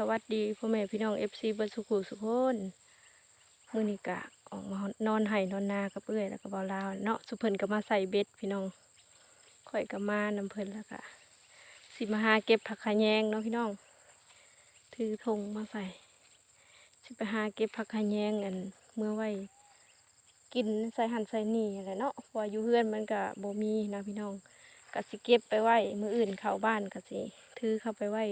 สวัสดีพ่อแม่พี่น้องเอฟซีเบอร์สุขุสุขคนมือนิกะออกมานอนไห้นอนนากับเอื้อยแล้วก็บอลาวเนาะสุเพิ่นก็มาใส่เบ็ดพี่น้องข่อยก็มานำเพิ่นแล้วก็สิมาหาเก็บผักขะแยงเนาะพี่น้อง ถือธงมาใส่ สิไปหาเก็บผักขะแยงอันเมื่อไว้กินใส่หันใส่นี่อะไรเนาะพราะว่าอยู่เฮือนมันก็บ่มีนะพี่น้องก็สิเก็บไปไว้มืออื่นเข้าบ้านก็สิถือเข้าไปไว้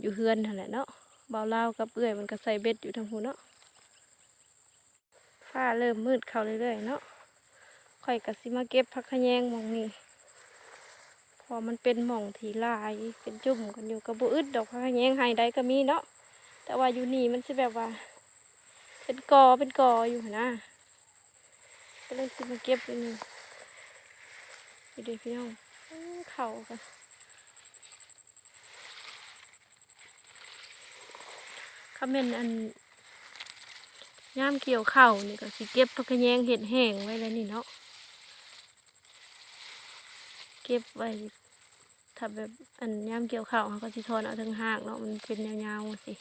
อยู่เฮือนนั่นแหละเนาะเบาเล่ากับเอื้อยมันก็ใส่เบ็ดอยู่ทางหูเนาะฟ้าเริ่มมืดเข้าเรื่อยๆเนาะข่อยก็สิมาเก็บผักขแยงมองนี้เพอมันเป็นหม่องที่ลายเป็นจุ่มกันอยู่กับบุอึดดอกผักขแยงไฮใดก็มีเนาะแต่ว่าอยู่นี่มันสิแบบว่า เป็นกอเป็นกออยู่นะก็เลยสิมาเก็บอยู่นี่ไปดูพี่น้องเข่ากัน คาเมนอันย่ามเกี่ยวเข่านี่ก็สิเก็บผักกะแยงเห็ดแห้งไว้แล้วนี่เนาะ เก็บไว้ถ้าแบบอันย่ามเกี่ยวเข้าเขาก็สิทอนเอาทั้งหากเนาะมันเป็นยาวๆสิ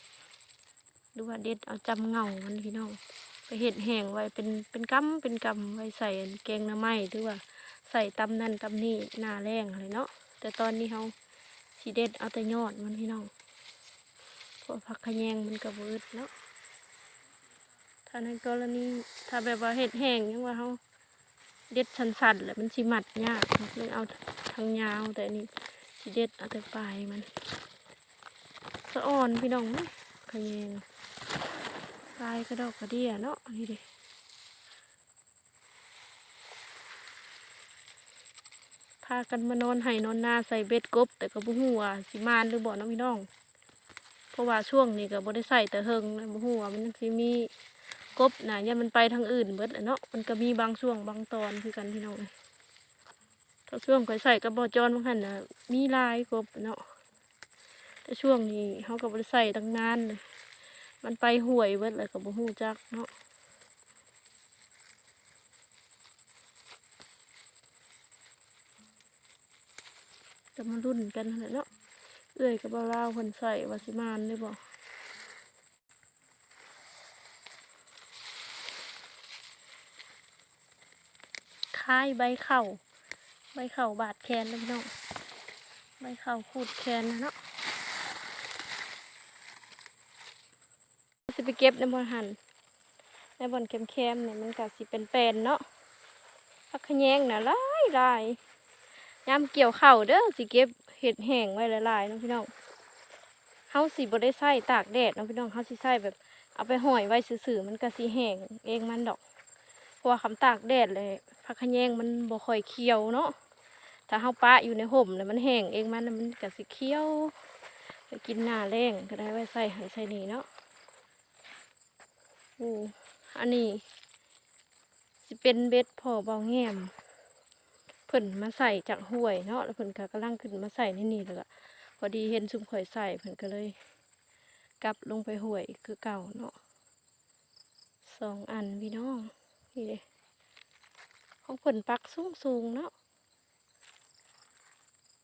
หรือว่าเด็ดเอาจำเงามันพี่น้องไปเห็ดแห้งไว้เป็นเป็นกำเป็นกำไว้ใส่แกงน้ำไม้หรือว่าใส่ตำนั่นตำนี่หน้าแรงอะไรเนาะแต่ตอนนี้เขาสิเด็ดเอาแต่ยอดมันพี่น้อง ผักขะแยงมันกระเบิดเนาะถ้าในกรณีถ้าแบบว่าเห็ดแห้งยังว่าเขาเด็ดสันๆแหละมันสิมัดยากมันเอาทางยาวแต่อันนี่สิเด็ดเอาแต่ปลายมันสะอ่อนพี่น้องขยขะแยงปลายกระดอกกระเดียเนาะนี่เด็พากันมานอนไห้นอนนาใส่เบ็ดกบ แต่ก็บ่ฮู้ว่าสิมานหรือบ่เนาะพี่น้อง เพราะว่าช่วงนี้ก็บ่ได้ใส่แต่เฮิงนะบ่ฮู้ว่ามันสิมีกบน่ะยันมันไปทางอื่นเบิดแหละเนาะมันก็มีบางช่วงบางตอนคือกันพี่น้องเอ้ยถ้าช่วงข่อยใส่กับบ่จอนบางหันนะมีลายกบเนาะแต่ช่วงนี้เฮาก็บ่ได้ใส่ตั้งนานเลยมันไปห่วยเบิดเลยก็บ่ฮู้จักเนาะจะมารุ่นกันนั่นแหละเนาะ เอื้อยกับบาวลาวคนใส่วาสิมานได้บ่คลายใบเข่าใบเข่าบาดแคนนะพี่น้องใบเข่าขูดแคนนะเนาะสิไปเก็บในบอนหันในบอนเค็มๆเนี่ยมันก็สิเป็นแปนเนาะพักขะแยงน่ะหลายหลายยามเกี่ยวเข่าเด้อสิเก็บ เห็ดแห้งไว้หลายๆเนาะพี่น้องเฮาสิบ่ได้ใส่ตากแดดเนาะพี่น้องเฮาสิใส่แบบ เอาไปห่อยไว้ซื่อๆมันก็สิแห้งเองมันดอกเพราะว่าคำตากแดดเลยผักขะแยงมันบ่ค่อยเคี้ยวเนาะถ้าเฮาปะอยู่ในห่มเลยมันแห้งเองมันมันก็สิเคี้ยวไปกินหน้าแรงก็ได้ไว้ใส่หันใส่นี่เนาะอู้อันนี้สิเป็นเบ็ดพอเบาแง้ม เพิ่นมาใส่จากห้วยเนาะแล้วเพิ่นก็กำลังขึ้นมาใส่ในนี่แล้วก็พอดีเห็นซุมข่อยใส่เพิ่นก็เลย กลับลงไปห่วยคือเก่าเนาะสองอันพี่น้องนี่เลยของเพิ่นปักสูงสูงๆเนาะ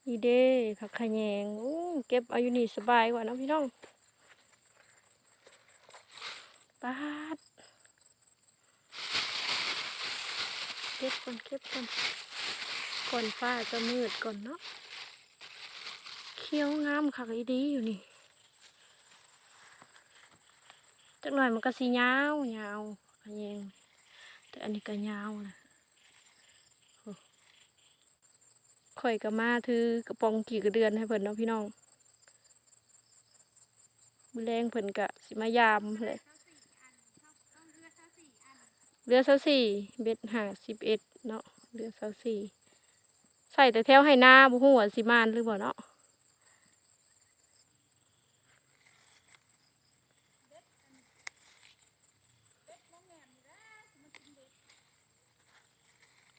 นี่เด้ผักขะแยงอู้เก็บเอาอยู่นี่สบายกว่าเนาะพี่น้องปาดเก็บก่อนเก็บก่อน ก่อนฟ้าจะมืดก่อนเนาะเขียวงามคักอีดีอยู่นี่จักหน่อยมันก็สียาวยาวอันเองแต่อันนี้ก็ยาวนะข่อยก็มาถือกระปองกี่กระเดือนให้เพิ่นเนาะพี่น้องมือแรงเพิ่นกะสิมายามเลยเรือเสาสี่เบ็ดหาสิบเอ็ดเนาะเรือเสาสี่ ใส่แต่แถวให้หน้าบุหัวสิมานหรือบ่เนาะ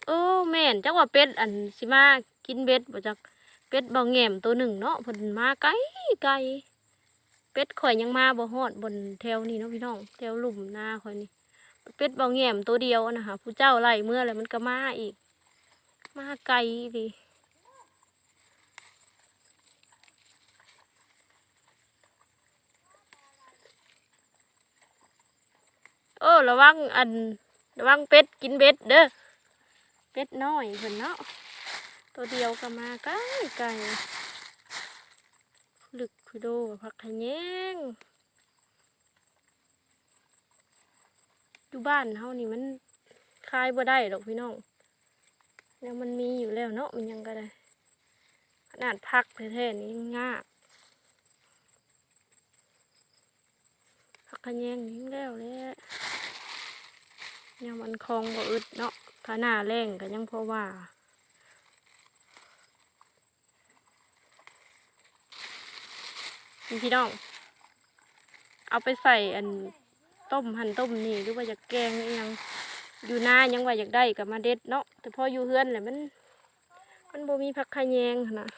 เออแม่นจักว่าเป็ดอันสิมากินเบ็ดบ่จักเป็ดบ่แง่มตัวหนึ่งเนาะเพิ่นมาไกลไกลเป็ดข่อยยังมาบ่ฮอดบนแถวนี้เนาะพี่น้องแถวหลุมนาข่อยนี่เป็ดบ่แง่มตัวเดียวนะคะผู้เจ้าไล่เมื่อแล้วมันก็มาอีก มาไกลดิโอ้ระวังอันระวังเป็ดกินเป็ดเด้อเป็ดน้อยเห็นเนาะตัวเดียวก็มาไกลไกลลึกคุยดูผักแขยงดูบ้านเฮานี่มันคลายบ่ได้หรอกพี่น้อง แล้วมันมีอยู่แล้วเนาะมันยังก็ได้ ขนาดพักแท้ๆนี่ยังยาพักขยงนี่แล้วแหล้วยังมันคลองบ่อึดเนาะถ้าหน้าแรงก็ยังเพอว่าพี่น้อง เอาไปใส่อันต้มหั่นต้มนี่หรือว่าอยากแกงอิหยัง อยู่หน้ายังว่าอยากได้กับมาเด็ดเนาะแต่พออยู่เฮือนแหละมัน มันบ่มีผักขะแยงหั้นนะ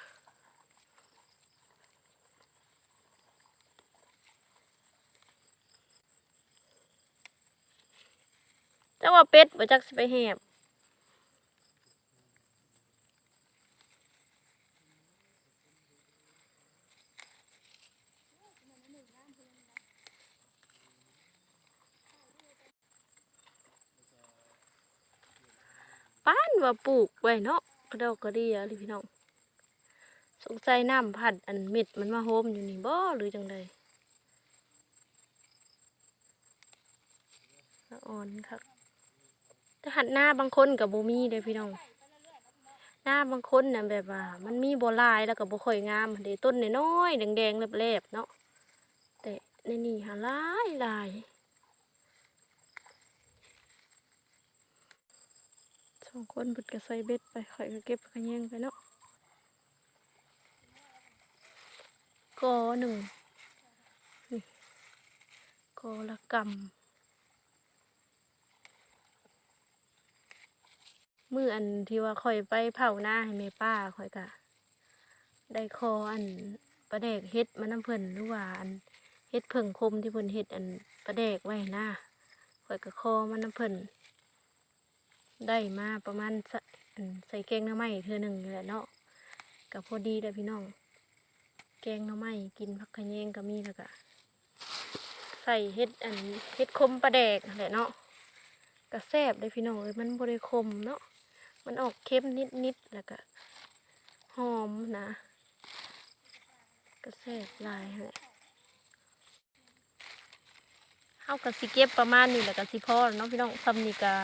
แต่ว่าเป็ดบ่จักสิไปแหบ ป้านว่าปลูกไว้เนาะกระดอกกระเดียเลยพี่น้องสงสัยน้ำพัดอันเม็ดมันมาโฮมอยู่นี่บ่หรือจังใดละอ่อนครับแต่หันหน้าบางคนกับโบมีเด้พี่น้อง หน้าบางคนน่ะแบบว่า มันมีโบลายแล้วก็บ่ค่อยงามเด้ต้นน้อยๆแดงๆแลบๆเนาะแต่ในนี่หาลายลาย สองคนบิดก็ใส่เบ็ดไปข่อยก็เก็บขะแยงไปเนาะกอหนึ่งนี่กอละกำมืออันที่ว่าข่อยไปเผาหน้าให้แม่ป้าข่อยกะได้คออันปลาแดกเฮ็ดมาน้ำเพิ่นหรือว่าอันเฮ็ดเพิ่งคมที่เพิ่นเฮ็ดอันปลาแดกไว้หน้าข่อยก็คอมาน้ำเพิ่น ได้มาประมาณใส่แกงหน้ำไม้เทื่อหนึ่งแหละเนาะก็พอดีเด้อพี่น้อง แกงหน่อไม้กินผักขะแยงก็มีแล้วก็ใส่เฮ็ดอันเฮ็ดคมปลาแดกแหละเนาะก็แซ่บเลยพี่น้องเอ้ยมันบ่ได้คมเนาะมันออกเค็มนิดๆแล้วก็หอมนะก็แซ่บลายแหละเฮาก็สิเก็บประมาณนี้แหละก็สิพอเนาะพี่น้องซ้ำนี่ก็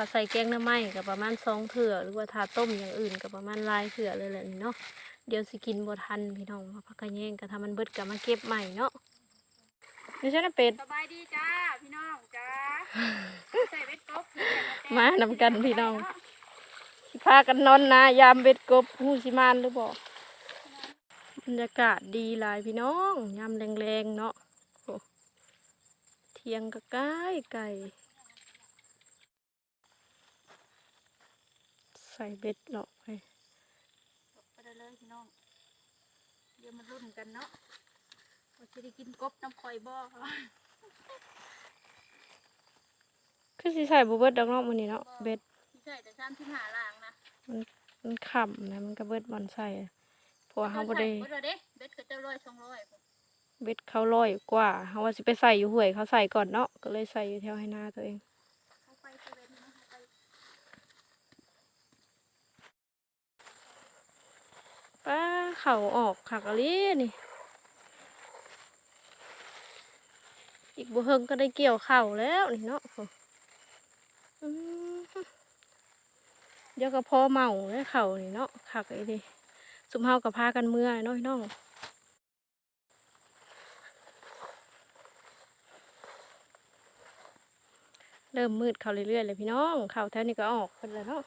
ถ้าใส่แกงหน่อไม้ก็ประมาณสองเถื่อหรือว่าถ้าต้มอย่างอื่นก็ประมาณหลายเถื่อเลยแหละนี่เนาะเดี๋ยวสิกินบ่ทันพี่น้องว่าพักกะแยงก็ทำมันเบิดก็มาเก็บใหม่เนาะนี่ใช่นะเป็ดสบายดีจ้าพี่น้องจ้าใส่เบ็ดกบมานำกันพี่น้องสิพากันนอนนะยามเบ็ดกบหูสิมานหรือบ่บรรยากาศดีหลายพี่น้องยามแรงๆเนาะโอ้เทียงก็ใกล้ไก่ ส่เบ็ดหลอกไปไปได้เลยพี่น้อง เดี๋ยวมารุ่นกันเนาะว่าจะได้กินกบน้ำคอยบ่ค่ะคือสิใส่บ่เบิดดอกเนาะมื้อนี้เนาะเบ็ดที่ใส่แต่ซ้ำที่หาล่างนะมันขำนะมันก็เบิดบอนใส่เพราะว่าเขาบ่ได้เบ็ดเด้เบ็ดก็จะร้อยสองร้อยเบ็ดเขาร้อยกว่าเขาว่าสิไปใส่อยู่ห้วยเขาใส่ก่อนเนาะก็เลยใส่อยู่แถวให้หน้าตัวเอง เข้าไปเซเว่นนะเข้าไป ป้าเขาออกขักอะลีนี่ อีกบุเฮงก็ได้เกี่ยวเข่าแล้วนี่เนาะเดี๋ยวก็พอเมาแล้วเข่านี่เนาะขักไอ้ดิสุมเฮากับพากันเมื่อยนาะพี่น้องเริ่มมืดเข้าเรื่อยๆเลยพี่น้อง เข่าแถวนี้ก็ออกกันแล้วเนาะ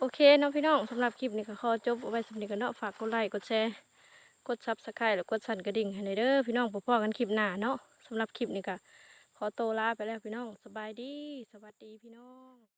โอเคเนาะพี่น้องสำหรับคลิปนี้ก็ขอจบเอาไว้สำหรับนี้กันเนาะฝากกดไลค์กดแชร์กดซับสไครต์หรือกดสั่นกระดิ่งให้ในเด้อพี่น้องพบกันคลิปหน้าเนาะสำหรับคลิปนี้ก็ขอโตลาไปแล้วพี่น้องสบายดี สวัสดีพี่น้อง